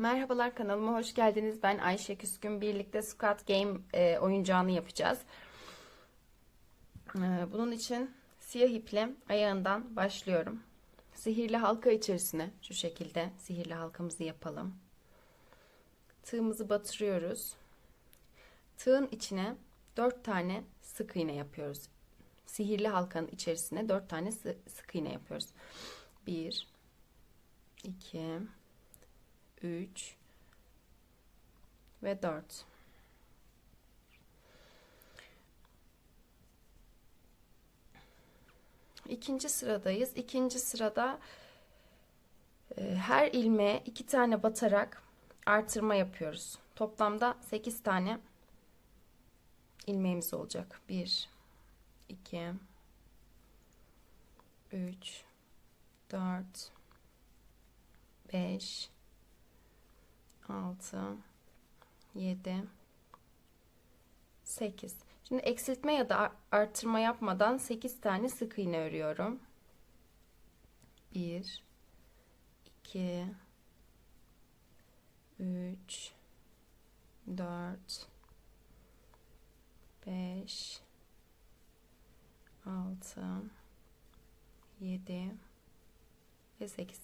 Merhabalar kanalıma hoş geldiniz. Ben Ayşe Küskün. Birlikte Squad Game e, oyuncağını yapacağız. E, bunun için siyah iple ayağından başlıyorum. Sihirli halka içerisine şu şekilde sihirli halkamızı yapalım. Tığımızı batırıyoruz. Tığın içine 4 tane sık iğne yapıyoruz. Sihirli halkanın içerisine 4 tane sı sık iğne yapıyoruz. 1 2 3 ve 4. İkinci sıradayız. İkinci sırada e, her ilmeğe iki tane batarak artırma yapıyoruz. Toplamda 8 tane ilmeğimiz olacak. 1 2 3 4 5 6 7 8 Şimdi eksiltme ya da artırma yapmadan 8 tane sık iğne örüyorum. 1 2 3 4 5 6 7 ve 8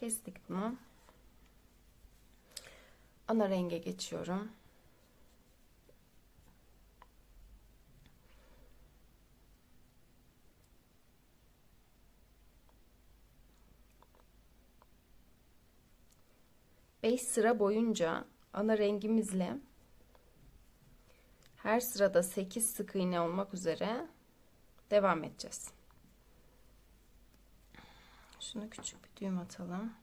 Kestik bunu. Ana renge geçiyorum. Beş sıra boyunca ana rengimizle her sırada 8 sık iğne olmak üzere devam edeceğiz. Şunu küçük bir düğüm atalım.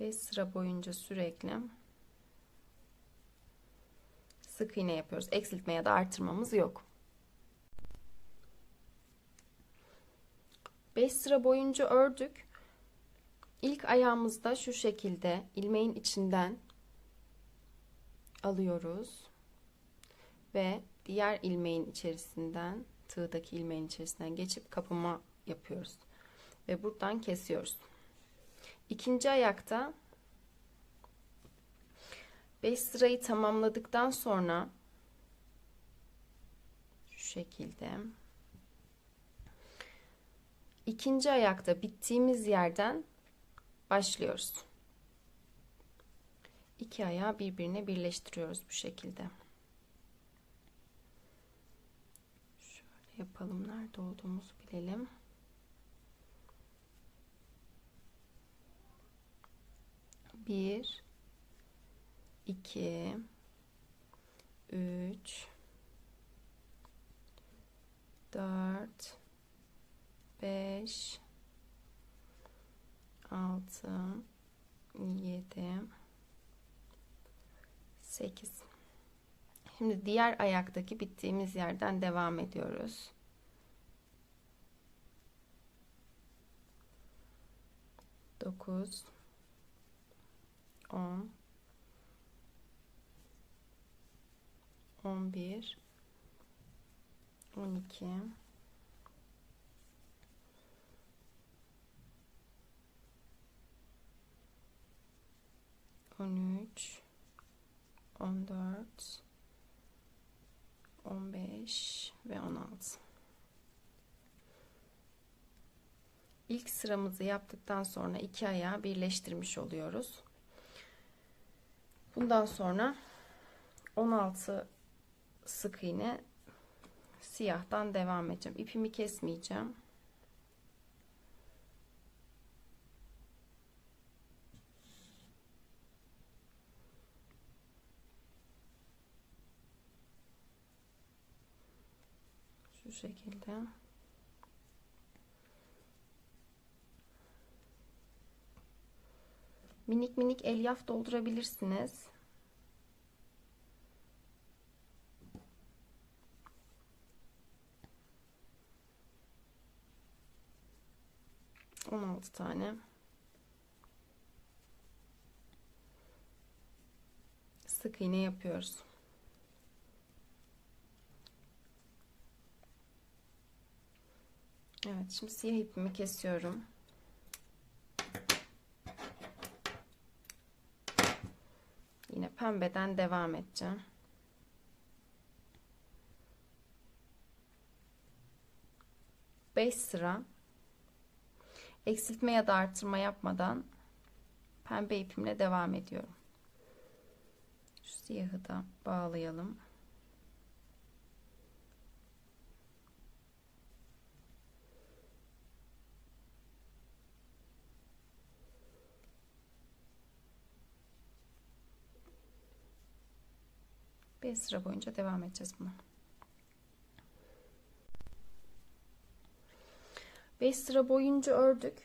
Beş sıra boyunca sürekli sık iğne yapıyoruz. Eksiltme ya da artırmamız yok. 5 sıra boyunca ördük. İlk ayağımızda şu şekilde ilmeğin içinden alıyoruz ve diğer ilmeğin içerisinden tığdaki ilmeğin içerisinden geçip kapama yapıyoruz ve buradan kesiyoruz. İkinci ayakta 5 sırayı tamamladıktan sonra şu şekilde ikinci ayakta bittiğimiz yerden başlıyoruz. İki ayağı birbirine birleştiriyoruz bu şekilde. Yapalım. Nerede olduğumuzu bilelim. Bir, iki, üç, dört, beş, altı, yedi, sekiz. Şimdi diğer ayaktaki bittiğimiz yerden devam ediyoruz. Dokuz, on, on bir, on iki, on üç, on dört, 15 ve 16. İlk sıramızı yaptıktan sonra iki ayağı birleştirmiş oluyoruz. Bundan sonra 16 sık iğne siyahtan devam edeceğim. İpimi kesmeyeceğim. Şekilde. Minik minik elyaf doldurabilirsiniz. On altı tane. sık iğne yapıyoruz. Evet, şimdi siyah ipimi kesiyorum. Yine pembeden devam edeceğim. Beş sıra eksiltme ya da artırma yapmadan pembe ipimle devam ediyorum. Şu siyahı da bağlayalım. Bir sıra boyunca devam edeceğiz buna. 5 sıra boyunca ördük.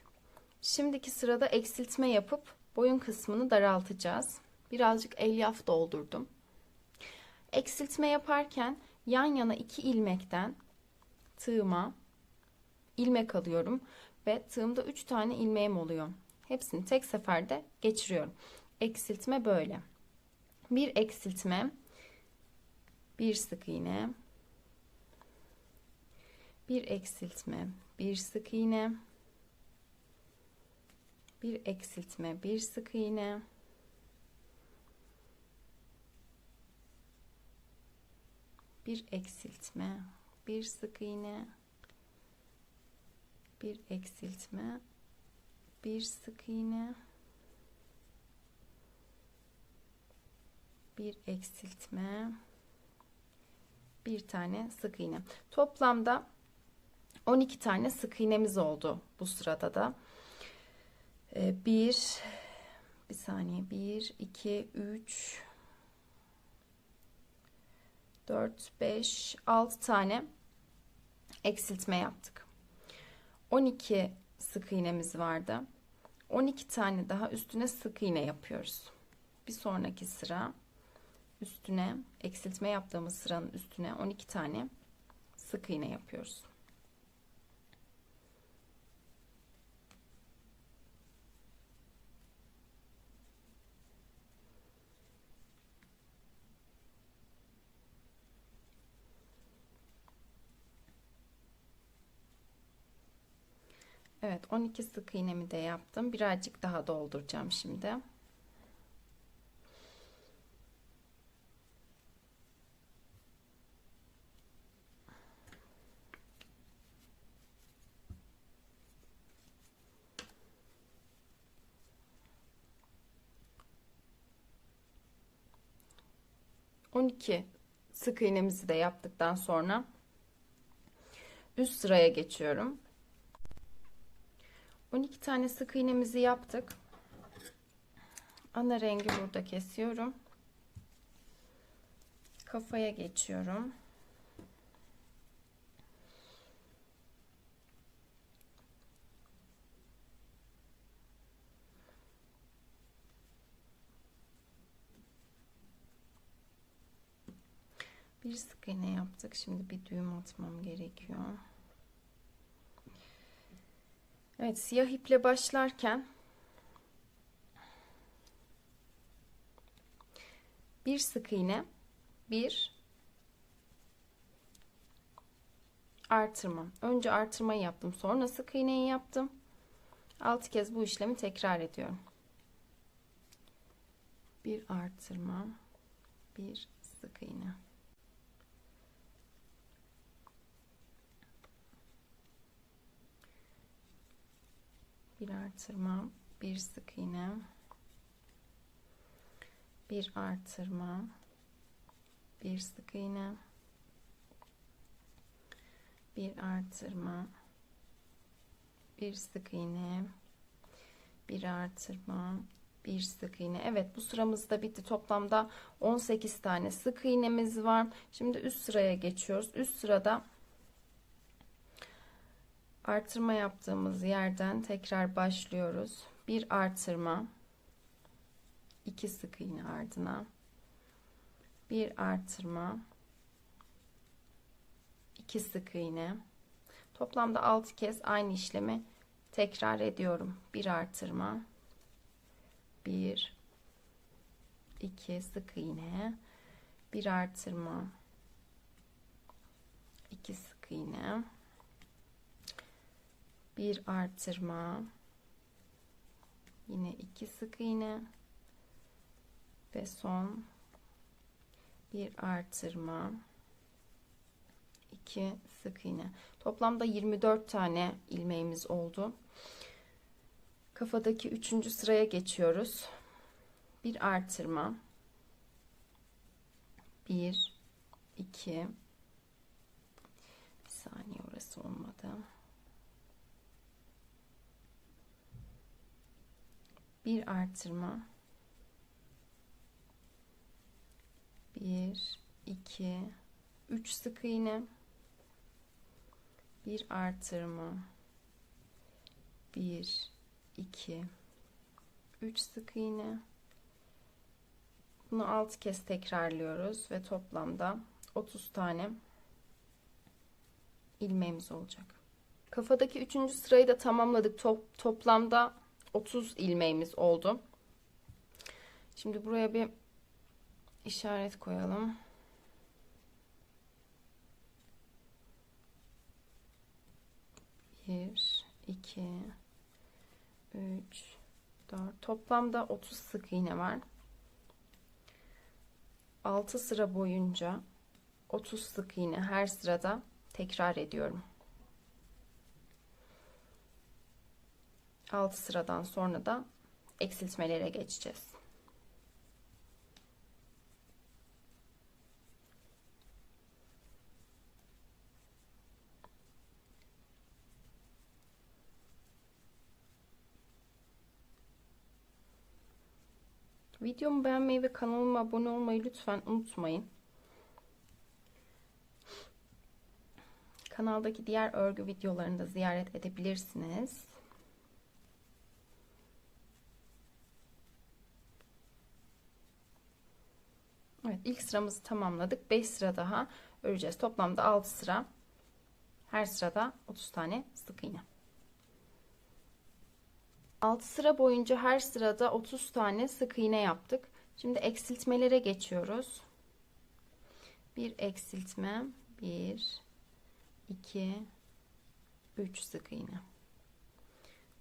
Şimdiki sırada eksiltme yapıp boyun kısmını daraltacağız. Birazcık elyaf doldurdum. Eksiltme yaparken yan yana iki ilmekten tığıma ilmek alıyorum ve tığımda 3 tane ilmeğim oluyor. Hepsini tek seferde geçiriyorum. Eksiltme böyle. Bir eksiltme, bir sık iğne, bir eksiltme, bir sık iğne, bir eksiltme, bir sık iğne, bir eksiltme, bir sık iğne, bir eksiltme, bir sık iğne, bir eksiltme, bir tane sık iğne. Toplamda 12 tane sık iğnemiz oldu bu sırada da. Ee, bir bir saniye 1 2 3 4 5 6 tane eksiltme yaptık. 12 sık iğnemiz vardı. 12 tane daha üstüne sık iğne yapıyoruz. Bir sonraki sıra üstüne eksiltme yaptığımız sıranın üstüne 12 tane sık iğne yapıyoruz. Evet 12 sık iğnemi de yaptım. Birazcık daha dolduracağım şimdi. On iki sık iğnemizi de yaptıktan sonra üst sıraya geçiyorum. 12 tane sık iğnemizi yaptık. Ana rengi burada kesiyorum. Kafaya geçiyorum. Bir sık iğne yaptık. Şimdi bir düğüm atmam gerekiyor. Evet siyah iple başlarken bir sık iğne bir artırma. Önce artırmayı yaptım. Sonra sık iğneyi yaptım. 6 kez bu işlemi tekrar ediyorum. Bir artırma, bir sık iğne. Bir artırma, bir sık iğne, bir artırma, bir sık iğne, bir artırma, bir sık iğne, bir artırma, bir sık iğne. Evet bu sıramız da bitti. Toplamda 18 tane sık iğnemiz var. Şimdi üst sıraya geçiyoruz. Üst sırada artırma yaptığımız yerden tekrar başlıyoruz. Bir artırma, iki sık iğne ardına, bir artırma, iki sık iğne. Toplamda 6 kez aynı işlemi tekrar ediyorum. Bir artırma, bir, 2 sık iğne, bir artırma, 2 sık iğne, bir artırma, yine 2 sık iğne ve son bir artırma, 2 sık iğne. Toplamda 24 tane ilmeğimiz oldu. Kafadaki üçüncü sıraya geçiyoruz. Bir artırma. Bir, iki. Bir saniye orası olmadı. Bir artırma. Bir, iki, üç sık iğne. Bir artırma. Bir, 2 3 sık iğne bunu 6 kez tekrarlıyoruz ve toplamda 30 tane ilmeğimiz olacak. Kafadaki 3. sırayı da tamamladık. Top, toplamda 30 ilmeğimiz oldu. Şimdi buraya bir işaret koyalım. Bir, iki, 3 4 toplamda 30 sık iğne var. 6 sıra boyunca 30 sık iğne her sırada tekrar ediyorum. 6 sıradan sonra da eksiltmelere geçeceğiz. Videomu beğenmeyi ve kanalıma abone olmayı lütfen unutmayın. Kanaldaki diğer örgü videolarını da ziyaret edebilirsiniz. Evet ilk sıramızı tamamladık. 5 sıra daha öreceğiz. Toplamda 6 sıra. Her sırada 30 tane sık iğne. 6 sıra boyunca her sırada 30 tane sık iğne yaptık. Şimdi eksiltmelere geçiyoruz. Bir eksiltme, 1 2 3 sık iğne.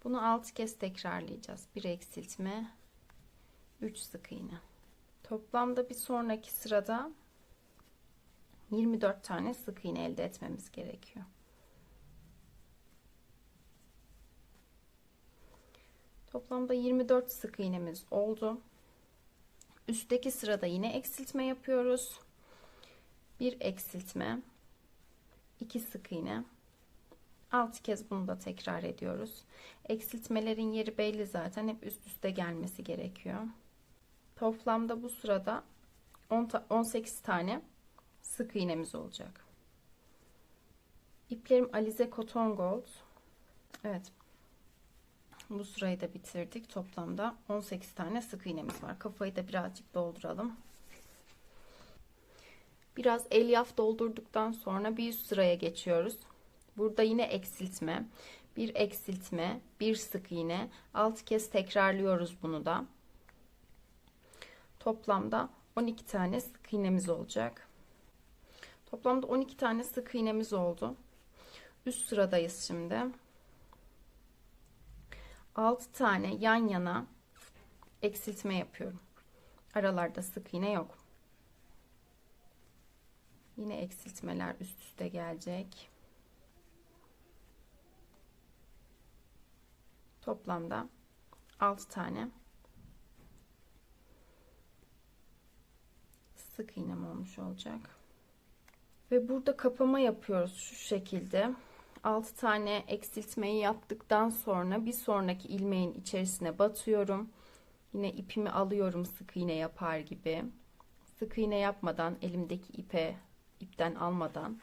Bunu 6 kez tekrarlayacağız. Bir eksiltme, 3 sık iğne. Toplamda bir sonraki sırada 24 tane sık iğne elde etmemiz gerekiyor. Toplamda 24 sık iğnemiz oldu. Üstteki sırada yine eksiltme yapıyoruz. Bir eksiltme, iki sık iğne. 6 kez bunu da tekrar ediyoruz. Eksiltmelerin yeri belli zaten. Hep üst üste gelmesi gerekiyor. Toplamda bu sırada 10 ta 18 tane sık iğnemiz olacak. İplerim Alize Cotton Gold. Evet. Bu sırayı da bitirdik. Toplamda 18 tane sık iğnemiz var. Kafayı da birazcık dolduralım. Biraz elyaf doldurduktan sonra bir üst sıraya geçiyoruz. Burada yine eksiltme, bir eksiltme, bir sık iğne, 6 kez tekrarlıyoruz bunu da. Toplamda 12 tane sık iğnemiz olacak. Toplamda 12 tane sık iğnemiz oldu. Üst sıradayız şimdi. 6 tane yan yana eksiltme yapıyorum. Aralarda sık iğne yok. Yine eksiltmeler üst üste gelecek. Toplamda 6 tane sık iğnem olmuş olacak. Ve burada kapama yapıyoruz şu şekilde. 6 tane eksiltmeyi yaptıktan sonra bir sonraki ilmeğin içerisine batıyorum. Yine ipimi alıyorum sık iğne yapar gibi. Sık iğne yapmadan elimdeki ipe ipten almadan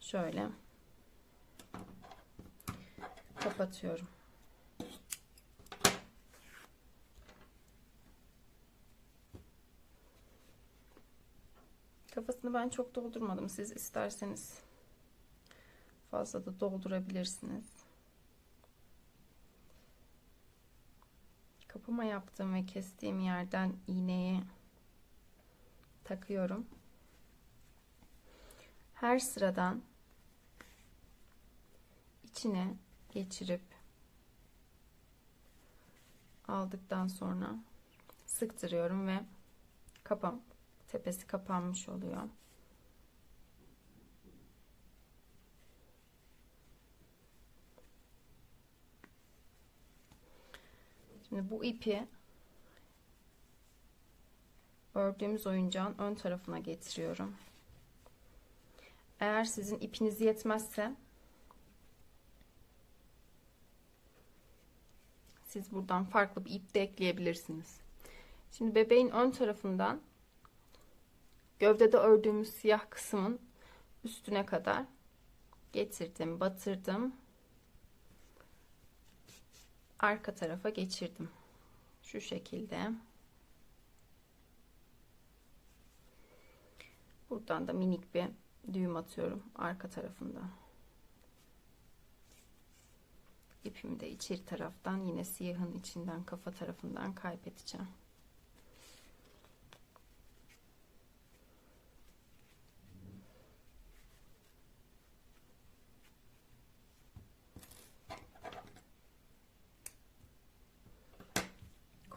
şöyle kapatıyorum. Ben çok doldurmadım. Siz isterseniz fazla da doldurabilirsiniz. kapama yaptığım ve kestiğim yerden iğneyi takıyorum. Her sıradan içine geçirip aldıktan sonra sıktırıyorum ve kapam tepesi kapanmış oluyor. Şimdi bu ipi ördüğümüz oyuncağın ön tarafına getiriyorum. Eğer sizin ipiniz yetmezse siz buradan farklı bir ip de ekleyebilirsiniz. Şimdi bebeğin ön tarafından gövdede ördüğümüz siyah kısmın üstüne kadar getirdim, batırdım. Arka tarafa geçirdim. Şu şekilde. Buradan da minik bir düğüm atıyorum arka tarafında. İpimi de içeri taraftan yine siyahın içinden kafa tarafından kaybedeceğim.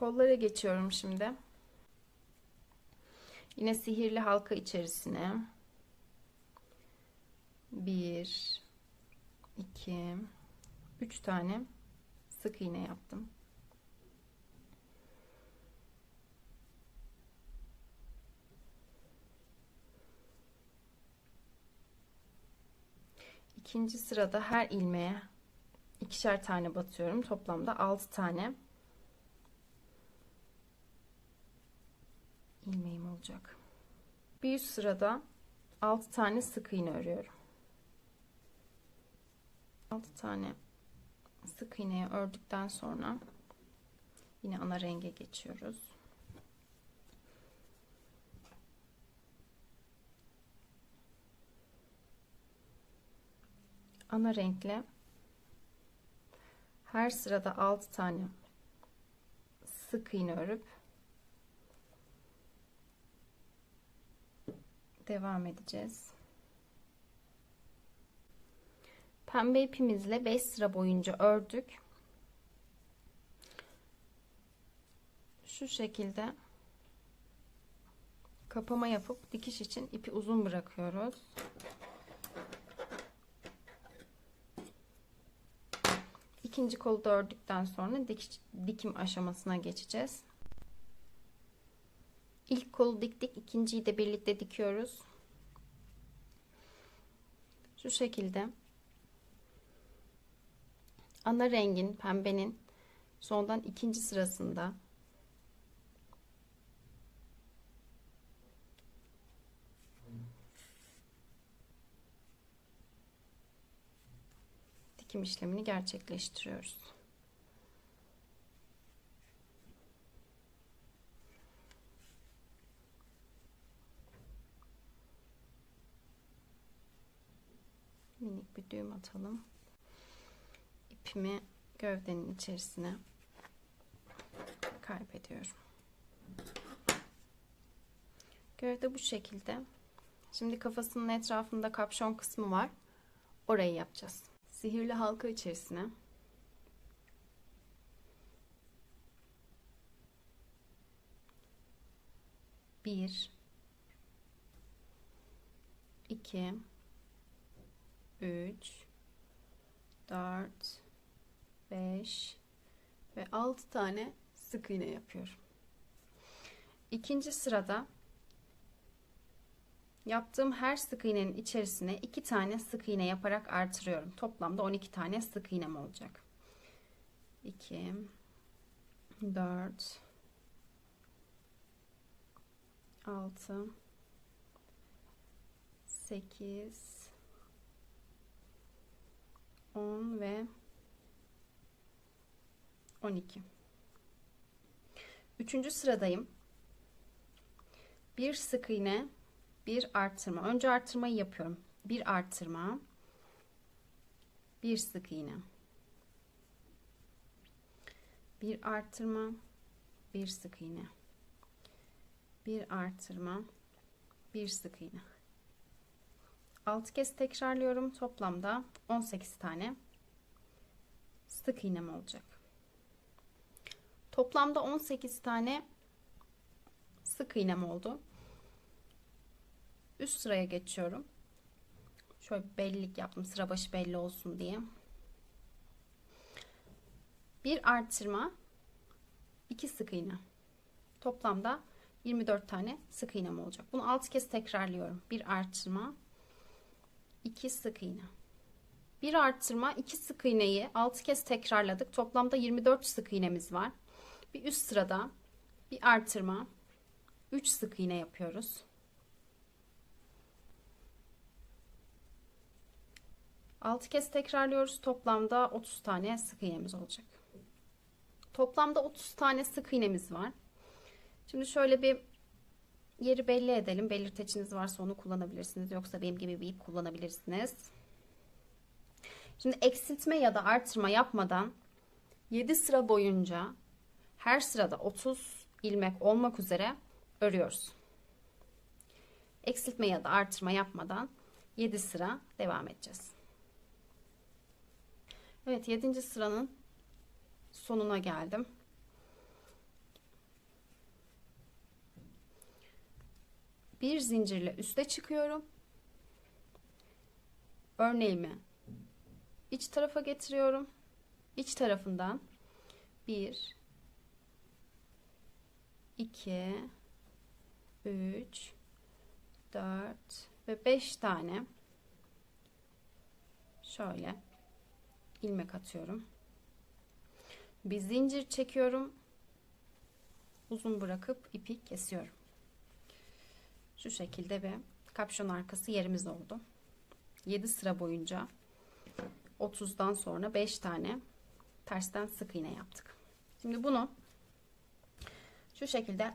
Kollara geçiyorum şimdi. Yine sihirli halka içerisine bir, iki, üç tane sık iğne yaptım. İkinci sırada her ilmeğe ikişer tane batıyorum. Toplamda altı tane ilmeğim olacak. Bir üst sırada 6 tane sık iğne örüyorum. 6 tane sık iğneyi ördükten sonra yine ana renge geçiyoruz. Ana renkle her sırada 6 tane sık iğne örüp devam edeceğiz. Pembe ipimizle 5 sıra boyunca ördük. Şu şekilde kapama yapıp dikiş için ipi uzun bırakıyoruz. İkinci kolu da ördükten sonra dikiş, dikim aşamasına geçeceğiz. İlk kolu diktik. ikinciyi de birlikte dikiyoruz. Şu şekilde. Ana rengin pembenin sondan ikinci sırasında dikim işlemini gerçekleştiriyoruz. minik düğüm atalım. İpimi gövdenin içerisine kaybediyorum. Gövde bu şekilde. Şimdi kafasının etrafında kapşon kısmı var. Orayı yapacağız. Sihirli halka içerisine bir iki 3 4 5 ve 6 tane sık iğne yapıyorum. İkinci sırada yaptığım her sık iğnenin içerisine 2 tane sık iğne yaparak artırıyorum. Toplamda 12 tane sık iğnem olacak. 2 4 6 8 10 ve 12. Üçüncü sıradayım. Bir sık iğne, bir artırma. Önce artırmayı yapıyorum. Bir artırma, bir sık iğne. Bir artırma, bir sık iğne. Bir artırma, bir sık iğne. 6 kez tekrarlıyorum. Toplamda 18 tane sık iğnem olacak. Toplamda 18 tane sık iğnem oldu. Üst sıraya geçiyorum. Şöyle bellilik yaptım sıra başı belli olsun diye. Bir artırma, iki sık iğne. Toplamda 24 tane sık iğnem olacak. Bunu 6 kez tekrarlıyorum. Bir artırma, iki sık iğne. Bir artırma, iki sık iğneyi 6 kez tekrarladık. Toplamda 24 sık iğnemiz var. Bir üst sırada bir artırma, 3 sık iğne yapıyoruz. 6 kez tekrarlıyoruz. Toplamda 30 tane sık iğnemiz olacak. Toplamda 30 tane sık iğnemiz var. Şimdi şöyle bir yeri belli edelim. Belirteçiniz varsa onu kullanabilirsiniz. Yoksa benim gibi bir ip kullanabilirsiniz. Şimdi eksiltme ya da artırma yapmadan 7 sıra boyunca her sırada 30 ilmek olmak üzere örüyoruz. Eksiltme ya da artırma yapmadan 7 sıra devam edeceğiz. Evet 7. sıranın sonuna geldim. Bir zincirle üste çıkıyorum. Örneğimi iç tarafa getiriyorum. İç tarafından 1 2 3 4 ve 5 tane şöyle ilmek atıyorum. Bir zincir çekiyorum. Uzun bırakıp ipi kesiyorum. Şu şekilde ve kapşon arkası yerimiz oldu. 7 sıra boyunca 30'dan sonra 5 tane tersten sık iğne yaptık. Şimdi bunu şu şekilde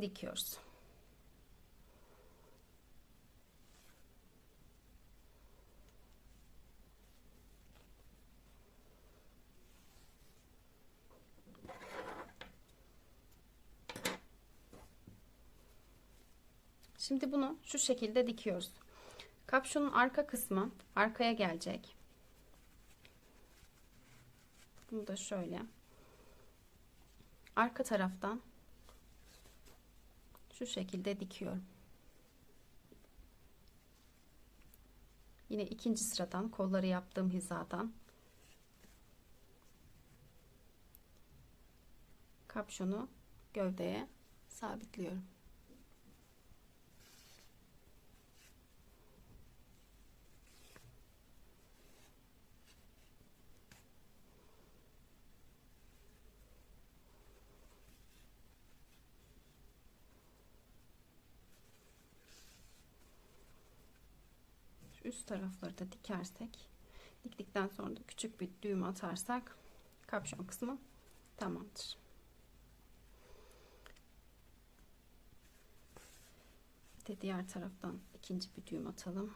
dikiyoruz. Şimdi bunu şu şekilde dikiyoruz. Kapşonun arka kısmı arkaya gelecek. Bunu da şöyle arka taraftan şu şekilde dikiyorum. Yine ikinci sıradan kolları yaptığım hizadan kapşonu gövdeye sabitliyorum. Üst tarafları da dikersek diktikten sonra da küçük bir düğüm atarsak kapşon kısmı tamamdır. de diğer taraftan ikinci bir düğüm atalım.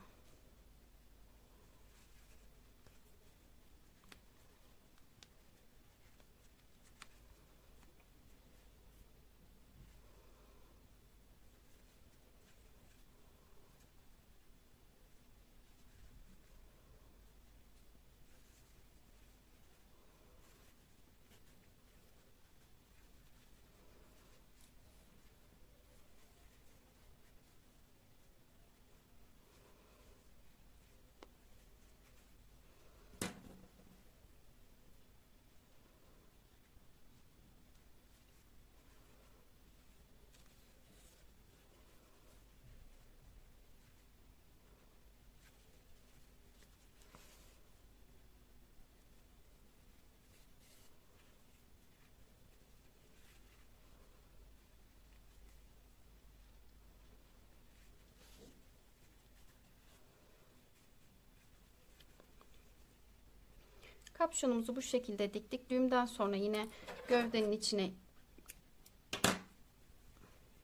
Kapşonumuzu bu şekilde diktik. Düğümden sonra yine gövdenin içine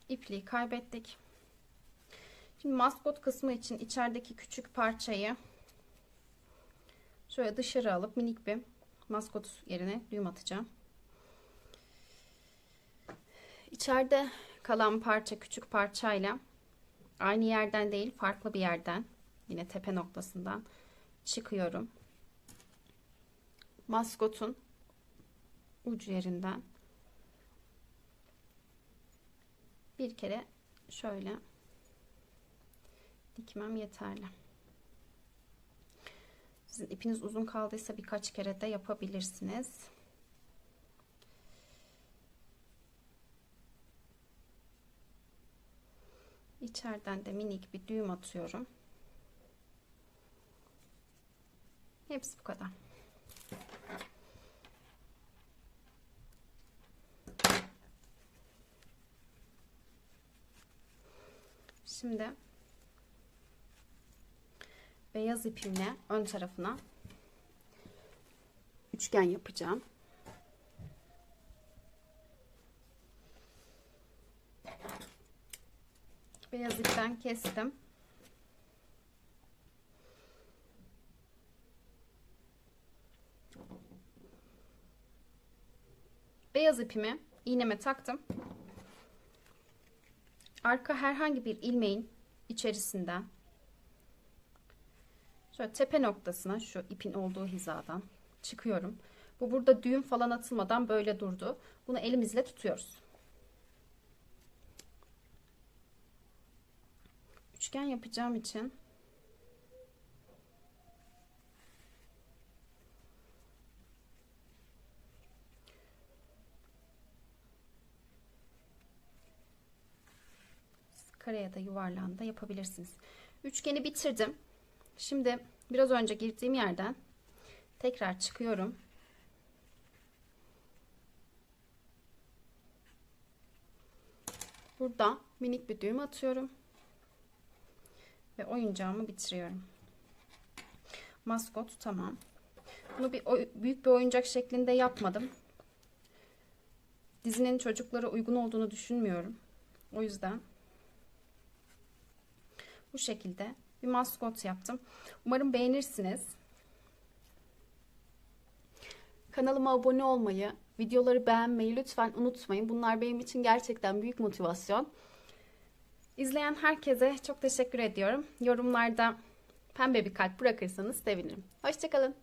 ipliği kaybettik. Şimdi maskot kısmı için içerideki küçük parçayı şöyle dışarı alıp minik bir maskot yerine düğüm atacağım. İçeride kalan parça küçük parçayla aynı yerden değil farklı bir yerden yine tepe noktasından çıkıyorum. Maskotun ucu yerinden bir kere şöyle dikmem yeterli. Sizin ipiniz uzun kaldıysa birkaç kere de yapabilirsiniz. İçeriden de minik bir düğüm atıyorum. Hepsi bu kadar. Şimdi beyaz ipimle ön tarafına üçgen yapacağım. Beyaz ipten kestim. Beyaz ipimi iğneme taktım. Arka herhangi bir ilmeğin içerisinden şöyle tepe noktasına şu ipin olduğu hizadan çıkıyorum. Bu burada düğüm falan atılmadan böyle durdu. Bunu elimizle tutuyoruz. Üçgen yapacağım için kare ya da yuvarlağını da yapabilirsiniz. Üçgeni bitirdim. Şimdi biraz önce girdiğim yerden tekrar çıkıyorum. Burada minik bir düğüm atıyorum. Ve oyuncağımı bitiriyorum. Maskot tamam. Bunu bir büyük bir oyuncak şeklinde yapmadım. Dizinin çocuklara uygun olduğunu düşünmüyorum. O yüzden bu şekilde bir maskot yaptım. Umarım beğenirsiniz. Kanalıma abone olmayı, videoları beğenmeyi lütfen unutmayın. Bunlar benim için gerçekten büyük motivasyon. İzleyen herkese çok teşekkür ediyorum. Yorumlarda pembe bir kalp bırakırsanız sevinirim. Hoşçakalın.